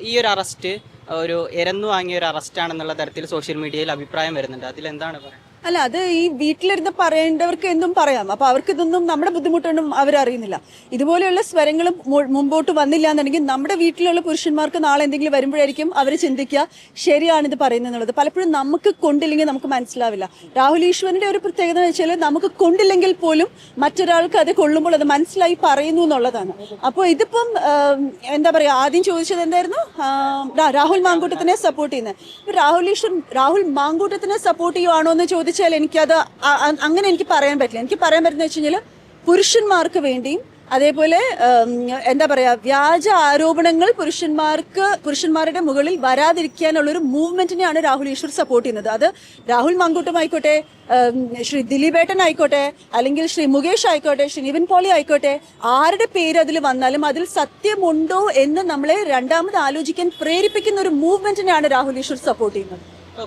ഈ ഒരു അറസ്റ്റ് ഒരു എരന്നു വാങ്ങിയ ഒരു അറസ്റ്റ് ആണെന്നുള്ള തരത്തിൽ സോഷ്യൽ മീഡിയയിൽ അഭിപ്രായം വരുന്നുണ്ട്. അതിലെന്താണ് പറയുന്നത് അല്ല അത് ഈ വീട്ടിലിരുന്ന് പറയേണ്ടവർക്ക് എന്തും പറയാം. അപ്പൊ അവർക്ക് ഇതൊന്നും നമ്മുടെ ബുദ്ധിമുട്ടൊന്നും അവരറിയുന്നില്ല. ഇതുപോലെയുള്ള സ്വരങ്ങളും മുമ്പോട്ട് വന്നില്ല എന്നുണ്ടെങ്കിൽ നമ്മുടെ വീട്ടിലുള്ള പുരുഷന്മാർക്ക് നാളെ എന്തെങ്കിലും വരുമ്പോഴായിരിക്കും അവർ ചിന്തിക്കുക ശരിയാണിത് പറയുന്നത് പലപ്പോഴും നമുക്ക് കൊണ്ടില്ലെങ്കിൽ നമുക്ക് മനസ്സിലാവില്ല. രാഹുൽ ഈശ്വരന്റെ ഒരു പ്രത്യേകത എന്ന് വെച്ചാൽ നമുക്ക് കൊണ്ടില്ലെങ്കിൽ പോലും മറ്റൊരാൾക്ക് അത് കൊള്ളുമ്പോൾ അത് മനസ്സിലായി പറയുന്നു എന്നുള്ളതാണ്. അപ്പോൾ ഇതിപ്പം എന്താ പറയുക ആദ്യം ചോദിച്ചത് എന്തായിരുന്നു? രാഹുൽ മാങ്കൂട്ടത്തിനെ സപ്പോർട്ട് ചെയ്യുന്നത്. രാഹുൽ ഈശ്വർ രാഹുൽ മാങ്കൂട്ടത്തിനെ സപ്പോർട്ട് ചെയ്യുവാണോ എന്ന് ചോദിച്ചാൽ എനിക്കത് അങ്ങനെ എനിക്ക് പറയാൻ പറ്റില്ല. എനിക്ക് പറയാൻ പറ്റുന്ന വെച്ച് കഴിഞ്ഞാൽ പുരുഷന്മാർക്ക് വേണ്ടിയും അതേപോലെ എന്താ പറയുക വ്യാജ ആരോപണങ്ങൾ പുരുഷന്മാർക്ക് പുരുഷന്മാരുടെ മുകളിൽ വരാതിരിക്കാനുള്ള ഒരു മൂവ്മെന്റിനെയാണ് രാഹുൽ ഈശ്വർ സപ്പോർട്ട് ചെയ്യുന്നത്. അത് രാഹുൽ മങ്കൂട്ടം ആയിക്കോട്ടെ ശ്രീ ദിലീപേട്ടൻ ആയിക്കോട്ടെ അല്ലെങ്കിൽ ശ്രീ മുകേഷ് ആയിക്കോട്ടെ ശ്രീ നിവിൻ പോളി ആയിക്കോട്ടെ ആരുടെ പേര് അതിൽ വന്നാലും അതിൽ സത്യമുണ്ടോ എന്ന് നമ്മളെ രണ്ടാമത് ആലോചിക്കാൻ പ്രേരിപ്പിക്കുന്ന ഒരു മൂവ്മെന്റിനെയാണ് രാഹുൽ ഈശ്വർ സപ്പോർട്ട് ചെയ്യുന്നത്.